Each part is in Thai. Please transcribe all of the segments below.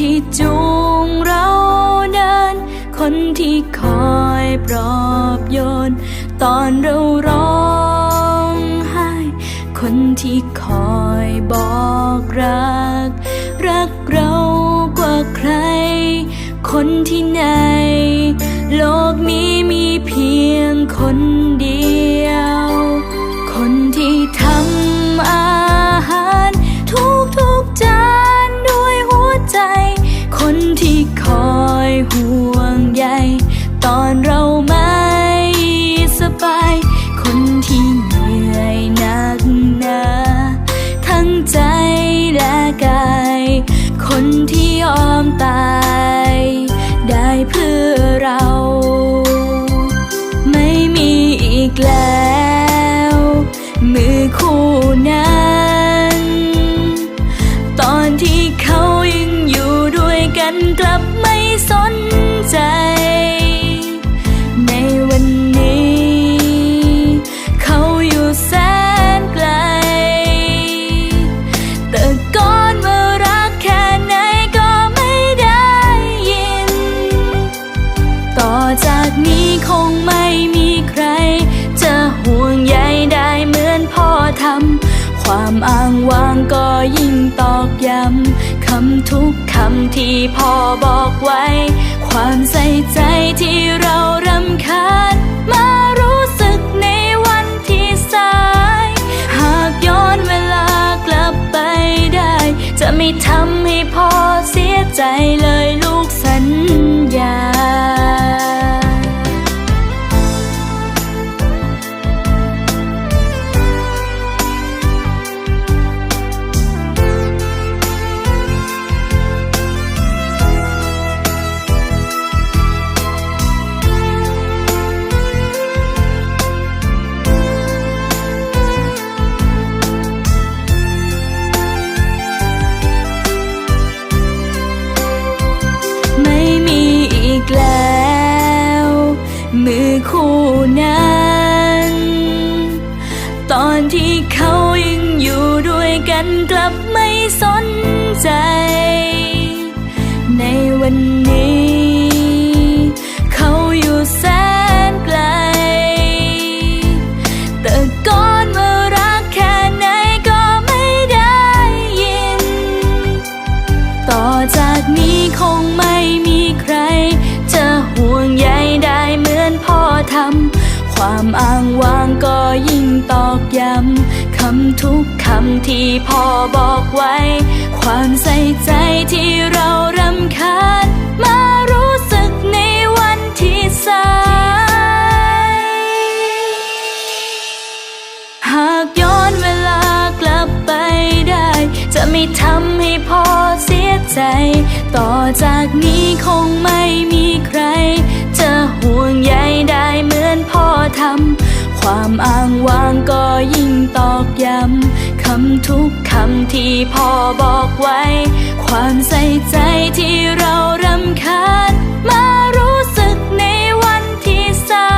ที่จูงเราเดิน คนที่คอยปลอบโยน ตอนเราร้องไห้ คนที่คอยบอกรัก รักเรากว่าใคร คนที่ในโลกนี้มีเพียงคนเดียว คนที่ทำอา ห่วงใยตอนเราไม่สบาย คนที่เหนื่อยหนักหนาทั้งใจและกาย คนที่ยอมตาย ได้เพื่อเรา ไม่มีอีกแล้ว วางก็ยิ่งตอกย้ำคำทุกคำที่พ่อบอกไว้ ความใส่ใจที่เรารำคาญมารู้สึกในวันที่สาย หากย้อนเวลากลับไปได้ จะไม่ทำให้พ่อเสียใจเลยลูก แล้ว มือคู่นั้น ตอนที่เขายังอยู่ด้วยกันกลับไม่สนใจ ในวัน ที่พ่อบอกไว้ ความใส่ใจที่เรารำคาญ มารู้สึกในวันที่สายหากย้อนเวลากลับไปได้ จะไม่ทำให้พ่อเสียใจ ต่อจากนี้คงไม่มีใคร จะห่วงใยได้เหมือนพ่อทำความอ้างว้างก็ยิ่งตอกย้ำำทุกคำที่พ่อบอกไว้ ความใส่ใจที่เรารำคาญ มารู้สึกในวันที่สา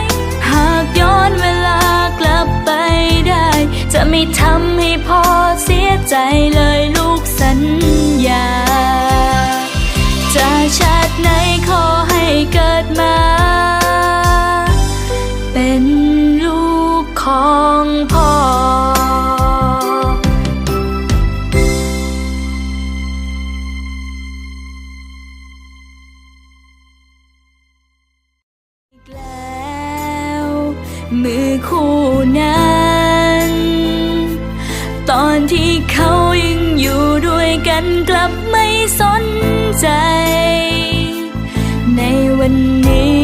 ย หากย้อนเวลากลับไปได้ จะไม่ทำให้พ่อเสียใจเลยลูกสัญญาจากชาติไหนขอให้เกิดมา มือคู่นั้น ตอนที่เขายังอยู่ด้วยกันกลับไม่สนใจ ในวันนี้